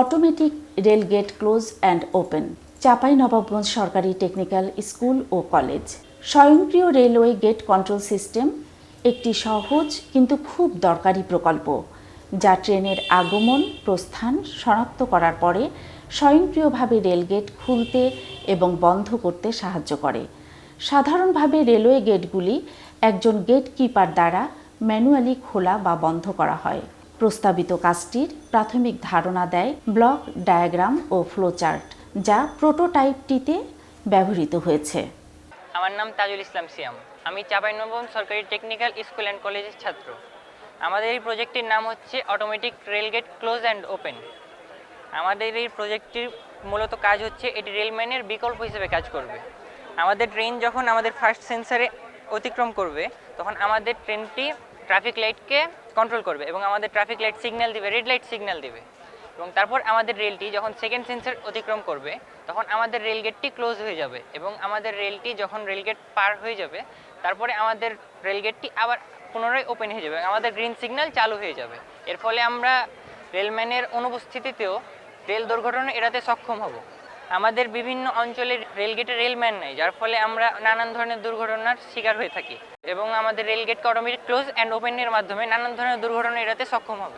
Automatic rail gate close and open, Chapai Nawabganj সরকারি technical school ও college. স্বয়ংক্রিয় railway gate control system, একটি সহজ কিন্তু খুব দরকারি প্রকল্প, যা ট্রেনের আগমন, প্রস্থান শনাক্ত করার পরে স্বয়ংক্রিয়ভাবে রেলগেট খুলতে এবং বন্ধ করতে সাহায্য করে। সাধারণভাবে রেলওয়ে গেটগুলি একজন গেট কিপার দ্বারা ম্যানুয়ালি খোলা বা বন্ধ করা হয়। প্রস্তাবিত কাজটির প্রাথমিক ধারণা দেয় ব্লক ডায়াগ্রাম ও ফ্লোচার্ট, যা প্রোটোটাইপটিতে ব্যবহৃত হয়েছে। আমার নাম তাজুল ইসলাম সিয়াম। আমি চাঁপাইনবাবগঞ্জ সরকারি টেকনিক্যাল স্কুল অ্যান্ড কলেজের ছাত্র। আমাদের এই প্রজেক্টটির নাম হচ্ছে automatic rail gate close and open. আমাদের এই প্রজেক্টটির মূলত কাজ হচ্ছে এটি রেলম্যানের বিকল্প হিসেবে কাজ করবে। আমাদের ট্রেন যখন আমাদের ফার্স্ট সেন্সারে অতিক্রম করবে, তখন আমাদের ট্রেনটি ট্রাফিক লাইটকে কন্ট্রোল করবে এবং আমাদের ট্রাফিক লাইট সিগন্যাল দিবে রেড লাইট সিগন্যাল দিবে। এবং তারপর আমাদের রেলটি যখন সেকেন্ড সেন্সার অতিক্রম করবে, তখন আমাদের রেল গেটটি ক্লোজ হয়ে যাবে এবং আমাদের রেলটি যখন রেলগেট পার হয়ে যাবে, তারপরে আমাদের রেল গেটটি আবার পুনরায় ওপেন হয়ে যাবে আমাদের গ্রিন সিগন্যাল চালু হয়ে যাবে। এর ফলে আমরা রেলম্যানের অনুপস্থিতিতেও রেল দুর্ঘটনা এড়াতে সক্ষম হব। আমাদের বিভিন্ন অঞ্চলে রেলগেটে রেলম্যান নেই, যার ফলে আমরা নানান ধরনের দুর্ঘটনার শিকার হয়ে থাকি। এবং আমাদের রেলগেট অটোমেটিক ক্লোজ অ্যান্ড ওপেনের মাধ্যমে নানান ধরনের দুর্ঘটনা এড়াতে সক্ষম হবে।